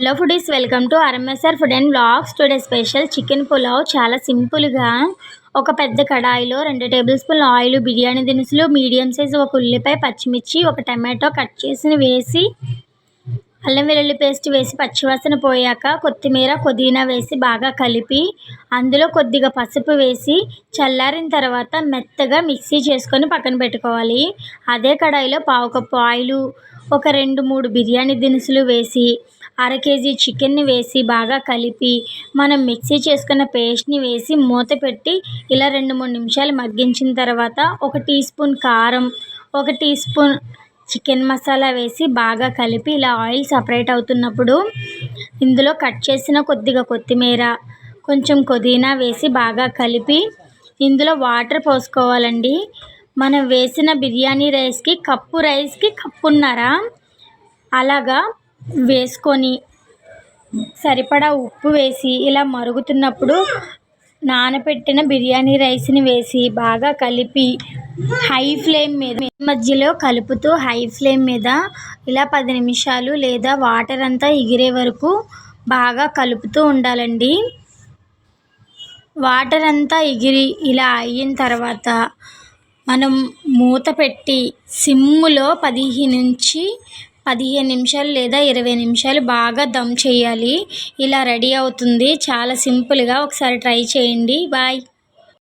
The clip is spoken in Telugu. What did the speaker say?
Hello foodies welcome to RMSR food and blogs today special chicken pulao చాలా సింపుల్గా ఒక పెద్ద కడాయిలో రెండు టేబుల్ స్పూన్ ఆయిల్ బిర్యానీ దినుసులు మీడియం సైజు ఒక ఉల్లిపాయ పచ్చిమిర్చి ఒక టమాటో కట్ చేసి వేసి అల్లం వెల్లుల్లి పేస్ట్ వేసి పచ్చివాసన పోయాక కొత్తిమీర పుదీనా వేసి బాగా కలిపి అందులో కొద్దిగా పసుపు వేసి చల్లారిన తర్వాత మెత్తగా మిక్సీ చేసుకొని పక్కన పెట్టుకోవాలి. అదే కడాయిలో పావు కప్పు ఆయిలు ఒక రెండు మూడు బిర్యానీ దినుసులు వేసి అర కేజీ చికెన్ని వేసి బాగా కలిపి మనం మిక్సీ చేసుకున్న పేస్ట్ని వేసి మూత పెట్టి ఇలా రెండు మూడు నిమిషాలు మగ్గించిన తర్వాత ఒక టీ స్పూన్ కారం ఒక టీ స్పూన్ చికెన్ మసాలా వేసి బాగా కలిపి ఇలా ఆయిల్ సపరేట్ అవుతున్నప్పుడు ఇందులో కట్ చేసిన కొద్దిగా కొత్తిమీర కొంచెం పుదీనా వేసి బాగా కలిపి ఇందులో వాటర్ పోసుకోవాలండి. మనం వేసిన బిర్యానీ రైస్కి కప్పు రైస్కి కప్పున్నర అలాగా వేసుకొని సరిపడా ఉప్పు వేసి ఇలా మరుగుతున్నప్పుడు నానబెట్టిన బిర్యానీ రైస్ని వేసి బాగా కలిపి హై ఫ్లేమ్ మీద మధ్యలో కలుపుతూ హై ఫ్లేమ్ మీద ఇలా పది నిమిషాలు లేదా వాటర్ అంతా ఎగిరే వరకు బాగా కలుపుతూ ఉండాలండి. వాటర్ అంతా ఎగిరి ఇలా అయిన తర్వాత మనం మూత పెట్టి సిమ్ములో పదిహేను నుంచి పదిహేను నిమిషాలు లేదా ఇరవై నిమిషాలు బాగా దమ్ చేయాలి. ఇలా రెడీ అవుతుంది. చాలా సింపుల్గా ఒకసారి ట్రై చేయండి. బాయ్.